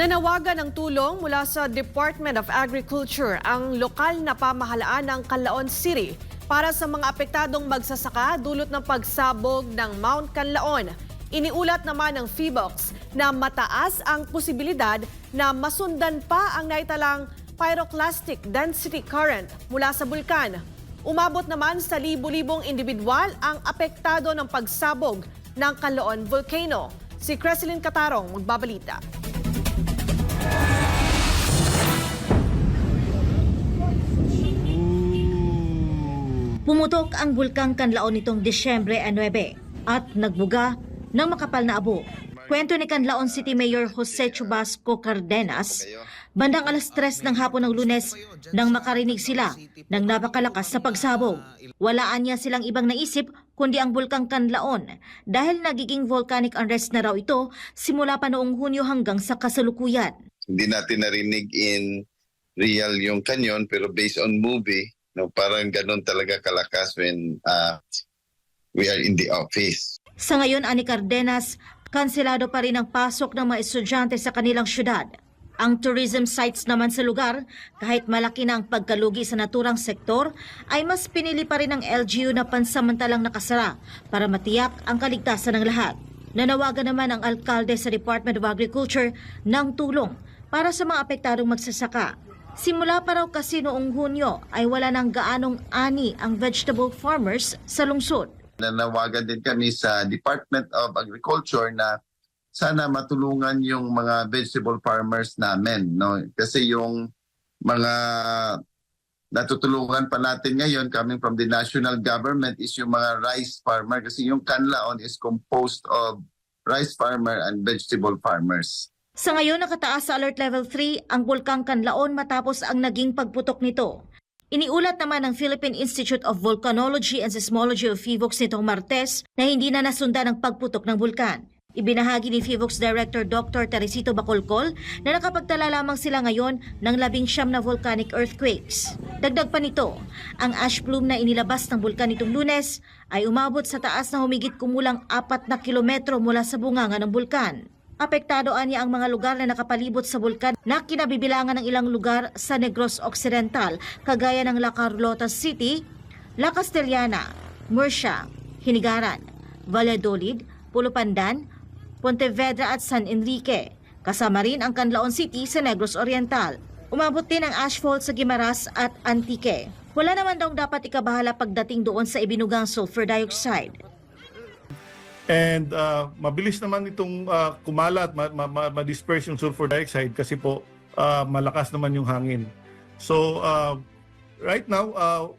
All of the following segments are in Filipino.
Nanawagan ng tulong mula sa Department of Agriculture ang lokal na pamahalaan ng Canlaon City para sa mga apektadong magsasaka dulot ng pagsabog ng Mount Canlaon. Iniulat naman ng FIBOX na mataas ang posibilidad na masundan pa ang naitalang pyroclastic density current mula sa bulkan. Umabot naman sa libu-libong individual ang apektado ng pagsabog ng Canlaon Volcano. Si Creselyn Catarong magbabalita. Pumutok ang bulkang Kanlaon nitong Disyembre 9 at nagbuga ng makapal na abo. Kwento ni Canlaon City Mayor Jose Chubasco Cardenas, bandang alas 3 ng hapon ng lunes nang makarinig sila ng napakalakas na pagsabog. Walaan niya silang ibang naisip kundi ang bulkang Canlaon dahil nagiging volcanic unrest na raw ito simula pa noong Hunyo hanggang sa kasalukuyan. hindi natin narinig in real yung canyon pero based on movie no parang ganun talaga kalakas when uh, we are in the office Sa ngayon, ani Cardenas, kanselado pa rin ang pasok ng mga estudyante sa kanilang syudad. Ang tourism sites naman sa lugar, kahit malaki na ang pagkalugi sa naturang sektor, ay mas pinili pa rin ng LGU na pansamantalang nakasara para matiyak ang kaligtasan ng lahat. Nanawagan naman ang alkalde sa Department of Agriculture ng tulong para sa mga apektadong magsasaka. Simula pa raw kasi noong Hunyo ay wala nang gaanong ani ang vegetable farmers sa lungsod. nanawagan din kami sa Department of Agriculture na sana matulungan yung mga vegetable farmers namin no kasi yung mga natutulungan pa natin ngayon coming from the national government is yung mga rice farmer kasi yung Canlaon is composed of rice farmer and vegetable farmers. Sa ngayon, nakataas sa Alert Level 3 ang Bulkang Kanlaon matapos ang naging pagputok nito. Iniulat naman ng Philippine Institute of Volcanology and Seismology of FIVOX nitong Martes na hindi na nasundan ang pagputok ng bulkan. Ibinahagi ni FIVOX Director Dr. Teresito Bacolcol na nakapagtala lamang sila ngayon ng labing siyam na volcanic earthquakes. Dagdag pa nito, ang ash plume na inilabas ng bulkan nitong lunes ay umabot sa taas na humigit kumulang apat na kilometro mula sa bunganga ng bulkan. Apektado niya ang mga lugar na nakapalibot sa bulkan na kinabibilangan ng ilang lugar sa Negros Occidental, kagaya ng La Carlota City, La Castellana, Murcia, Hinigaran, Valladolid, Pulupandan, Pontevedra at San Enrique. Kasama rin ang Canlaon City sa Negros Oriental. Umabot din ang ashfall sa Gimaras at Antique. Wala naman daw dapat ikabahala pagdating doon sa ibinugang sulfur dioxide. And uh, mabilis naman itong uh, kumalat, ma- ma- ma- ma-disperse yung sulfur dioxide kasi po uh, malakas naman yung hangin. So uh, right now, uh,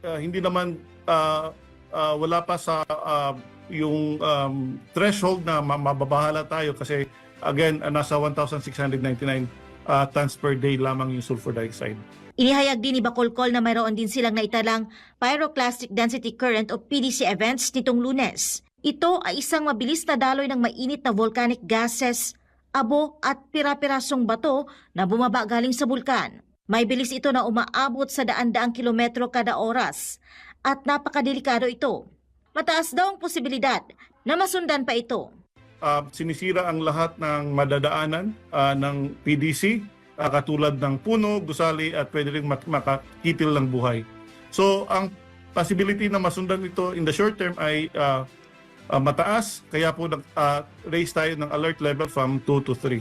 uh, hindi naman uh, uh, wala pa sa uh, yung um, threshold na ma- mababahala tayo kasi again, uh, nasa 1,699 uh, tons per day lamang yung sulfur dioxide. Inihayag din ni Bacolcol na mayroon din silang naitalang Pyroclastic Density Current o PDC events nitong lunes. Ito ay isang mabilis na daloy ng mainit na volcanic gases, abo at pira-pirasong bato na bumaba galing sa bulkan. May bilis ito na umaabot sa daan-daang kilometro kada oras at napakadelikado ito. Mataas daw ang posibilidad na masundan pa ito. uh, sinisira ang lahat ng madadaanan uh, ng PDC, uh, katulad ng puno, gusali at pwede rin mak- makakitil ng buhay. So ang possibility na masundan ito in the short term ay uh, uh, mataas, kaya po nag-raise tayo ng alert level from 2 to 3.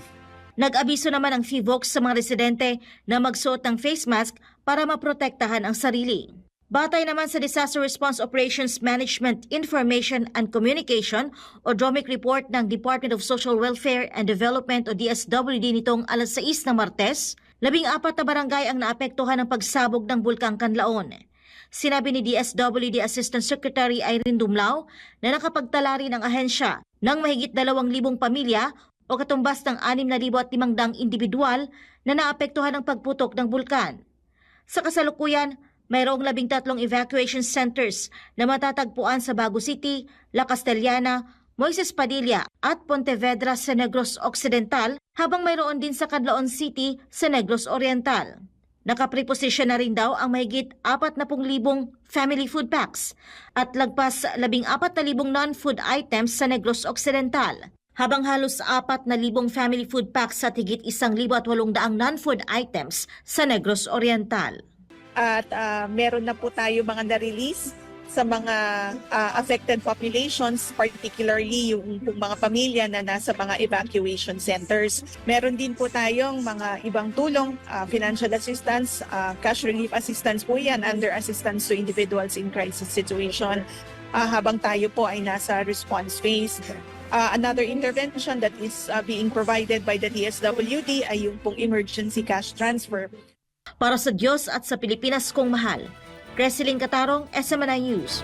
Nag-abiso naman ang FIVOX sa mga residente na magsuot ng face mask para maprotektahan ang sarili. Batay naman sa Disaster Response Operations Management Information and Communication o DROMIC report ng Department of Social Welfare and Development o DSWD nitong alas 6 ng Martes, labing apat na barangay ang naapektuhan ng pagsabog ng Bulkang Kanlaon. Sinabi ni DSWD Assistant Secretary Irene Dumlao na nakapagtala rin ang ahensya ng mahigit 2,000 pamilya o katumbas ng 6,500 individual na naapektuhan ng pagputok ng bulkan. Sa kasalukuyan, mayroong labing tatlong evacuation centers na matatagpuan sa Bago City, La Castellana, Moises Padilla at Pontevedra sa Negros Occidental habang mayroon din sa Canlaon City sa Negros Oriental. Nakapreposisyon na rin daw ang mahigit 40,000 family food packs at lagpas 14,000 non-food items sa Negros Occidental. habang halos 4,000 family food packs at higit 1,800 non-food items sa Negros Oriental. at ah, meron na po tayo mga na-release sa mga ah, affected populations, particularly yung, yung mga pamilya na nasa mga evacuation centers. Meron din po tayong mga ibang tulong, ah, financial assistance, ah, cash relief assistance po yan under assistance to individuals in crisis situation ah, habang tayo po ay nasa response phase. Ah, another intervention that is ah, being provided by the DSWD ay yung pong emergency cash transfer Para sa Diyos at sa Pilipinas kong mahal, Creseling Katarong, SMNI News.